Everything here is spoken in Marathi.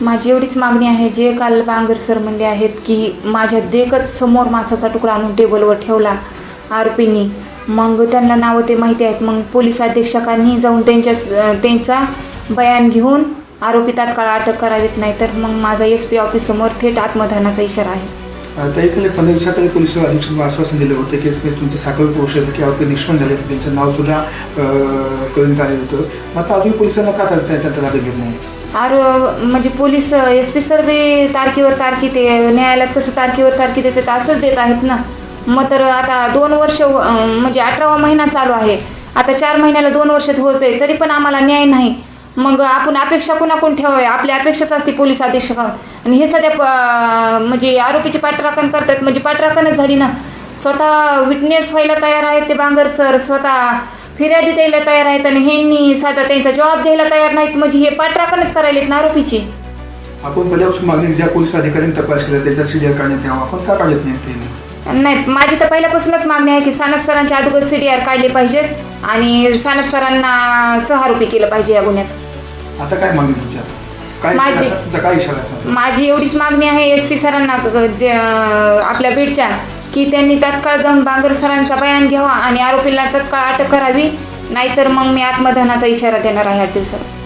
माझी एवढीच मागणी आहे जे काल बांगर सर म्हणले आहेत की माझ्या देखच समोर मासाचा तुकडा आणून टेबलवर ठेवला आरपीनी. मग त्यांना नावं ते माहिती आहेत. मग पोलीस अधीक्षकांनी जाऊन त्यांच्या त्यांचा बयान घेऊन आरोपी तात्काळ अटक करावीत नाही तर मग माझा एस पी ऑफिससमोर थेट आत्मधानाचा इशारा आहे. आता पंधरा दिवसाखाली पोलीस अधीक्षक आश्वासन दिलं होतं की तुमचे साखर पोषक की आरोपी निष्पन्न झाले त्यांचं नाव सुद्धा करण्यात आलेलं होतं. मग आता अजून पोलिसांना का त्या- त्या- त्या ताब्यात घेत नाही आरो म्हणजे पोलीस एस पी सर बी तारखेवर तारखी ते न्यायालयात कसं तारखेवर तारखी देतात असंच देत आहेत ना. मग तर आता दोन वर्ष म्हणजे अठरावा महिना चालू आहे. आता चार महिन्याला दोन वर्षात होतंय तरी पण आम्हाला न्याय नाही. मग आपण अपेक्षा कोणाकोण ठेवावी? आपली अपेक्षाच असते पोलीस अधीक्षकावर. आणि हे सध्या प- म्हणजे आरोपीची पाठराखण करतात म्हणजे पाठराखणच झाली ना. स्वतः विटनेस व्हायला तयार आहेत ते बांगर सर स्वतः फिर्यादी द्यायला तयार आहेत आणि ह्यांनी साधा त्यांचा जबाब द्यायला तयार नाहीत म्हणजे हे पाठराखणच करायलेत ना आरोपीची? आपण पहिल्यापासून मागणी ज्या पोलीस अधिकाऱ्यांनी तपास केला त्याचा सीडीआर काढण्यात यावा. आपण का काढत नाही ते? नाही माझी तर पहिल्यापासूनच मागणी आहे की सानप सरांच्या अगोदर सी डी आर काढले पाहिजेत आणि सानप सरांना सहारोपी केलं पाहिजे या गुन्ह्यात. आता काय मागणी तुमच्या काय माझी- इशारा- तुमचा काय इशारा असणार माझी एवढीच मागणी आहे एस पी सरांना क- जे, अं, आपल्या बीडच्या. की त्यांनी तात्काळ जाऊन बांगर सरांचा बयान घ्यावा आणि आरोपीला तात्काळ अटक करावी नाहीतर मग मी आत्मदहनाचा इशारा देणार आहे आठ दिवसात